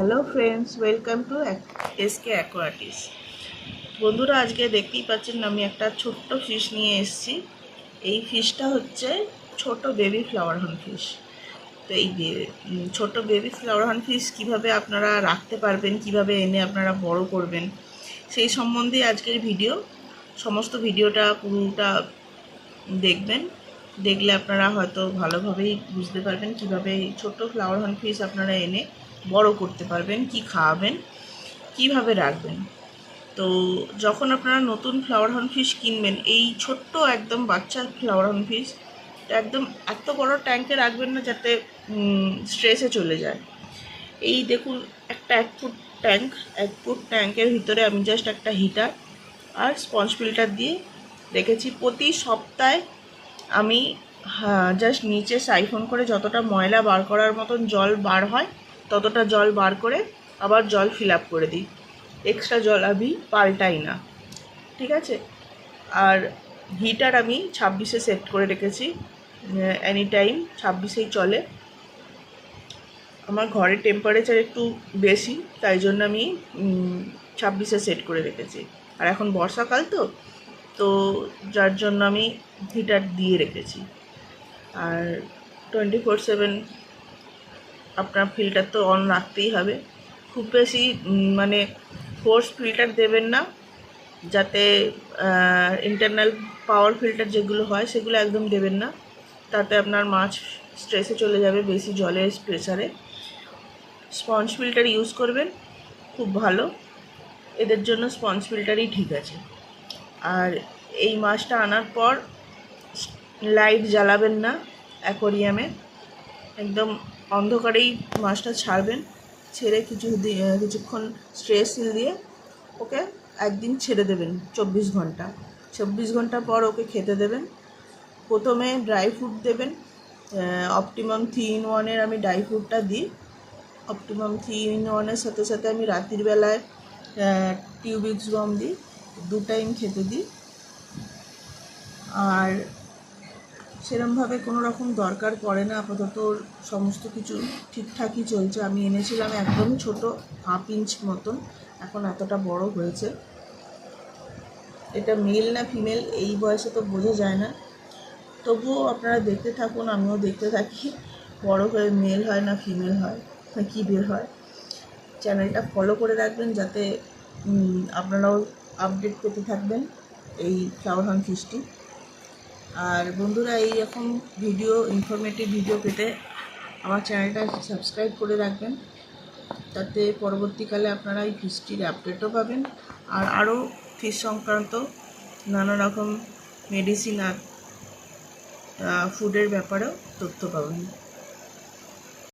Hello friends welcome to SK aquatics বন্ধুরা, আজকে দেখতেই পাচ্ছেন আমি একটা ছোট্ট ফিশ নিয়ে এসেছি। এই ফিশটা হচ্ছে ছোট বেবি ফ্লাওয়ার হর্ন ফিশ তো এই ছোট বেবি ফ্লাওয়ার হর্ন ফিশ কীভাবে আপনারা রাখতে পারবেন, কীভাবে এনে আপনারা বড় করবেন, সেই সম্বন্ধে আজকের ভিডিও সমস্ত ভিডিওটা পুরোটা দেখবেন। দেখলে আপনারা হয়তো ভালোভাবেই বুঝতে পারবেন কীভাবে ছোট্ট ফ্লাওয়ার হর্ন ফিশ আপনারা এনে বড় করতে পারবেন, কি খাওয়াবেন, কীভাবে রাখবেন। তো যখন আপনারা নতুন ফ্লাওয়ার হর্ন ফিশ কিনবেন, এই ছোট্ট একদম বাচ্চা ফ্লাওয়ার হর্ন ফিশ একদম এত বড় ট্যাঙ্কে রাখবেন না যাতে স্ট্রেসে চলে যায়। এই দেখুন, একটা এক ফুট ট্যাঙ্ক এক ফুট ট্যাঙ্কের ভিতরে আমি জাস্ট একটা হিটার আর স্পঞ্জ ফিল্টার দিয়ে রেখেছি। প্রতি সপ্তাহে আমি জাস্ট নিচে সাইফন করে যতটা ময়লা বার করার মতন জল বার হয় ততটা জল বার করে আবার জল ফিল আপ করে দিই। এক্সট্রা জল আমি পাল্টাই না। ঠিক আছে? আর হিটার আমি ছাব্বিশে সেট করে রেখেছি। এনি টাইম ছাব্বিশেই চলে। আমার ঘরের টেম্পারেচার একটু বেশি, তাই জন্য আমি ছাব্বিশে সেট করে রেখেছি। আর এখন বর্ষাকাল তো তো যার জন্য আমি হিটার দিয়ে রেখেছি। আর টোয়েন্টি ফোর সেভেন আপনার ফিল্টার তো অন রাখতেই হবে। খুব বেশি মানে ফোর্স ফিল্টার দেবেন না, যাতে ইন্টারনাল পাওয়ার ফিল্টার যেগুলো হয় সেগুলো একদম দেবেন না। তাতে আপনার মাছ স্ট্রেসে চলে যাবে, বেশি জলের প্রেসারে স্পঞ্জ ফিল্টার ইউজ করবেন, খুব ভালো। এদের জন্য স্পঞ্জ ফিল্টারই ঠিক আছে। আর এই মাছটা আনার পর লাইট জ্বালাবেন না অ্যাকোরিয়ামে একদম অন্ধকারেই মাছটা ছাড়বেন, ছেড়ে কিছু কিছুক্ষণ স্ট্রেস সিল দিয়ে ওকে একদিন ছেড়ে দেবেন চব্বিশ ঘণ্টা। চব্বিশ ঘণ্টা পর ওকে খেতে দেবেন। প্রথমে ড্রাই ফ্রুট দেবেন অপটিমাম থ্রি ইন ওয়ানের আমি ড্রাই ফ্রুটটা দিই। অপটিমাম থ্রি ইন ওয়ানের সাথে সাথে আমি রাত্রির বেলায় টিউবিক্স গম দিই, দু টাইম খেতে দিই। আর সেরমভাবে কোনো রকম দরকার পড়ে না। আপাতত সমস্ত কিছু ঠিকঠাকই চলছে। আমি এনেছিলাম একদম ছোট, হাফ ইঞ্চ মতন। এখন এতটা বড় হয়েছে। এটা মেল না ফিমেল, এই বয়সে তো বোঝা যায় না। তবুও আপনারা দেখতে থাকুন, আমিও দেখতে থাকি। বড় হয়ে মেল হয় না ফিমেল হয়, না কী বের হয়। চ্যানেলটা ফলো করে রাখবেন যাতে আপনারাও আপডেট পেতে থাকবেন এই ফ্লাওয়ার হান ফিশটি। আর বন্ধুরা, এই রকম ভিডিও ইনফরমেটিভ ভিডিও পেতে আমার চ্যানেলটা সাবস্ক্রাইব করে রাখবেন। তাতে পরবর্তীকালে আপনারা এই ফিসটির আপডেটও পাবেন। আর আরও ফিস সংক্রান্ত নানা রকম মেডিসিন আর ফুডের ব্যাপারেও তথ্য পাবেন।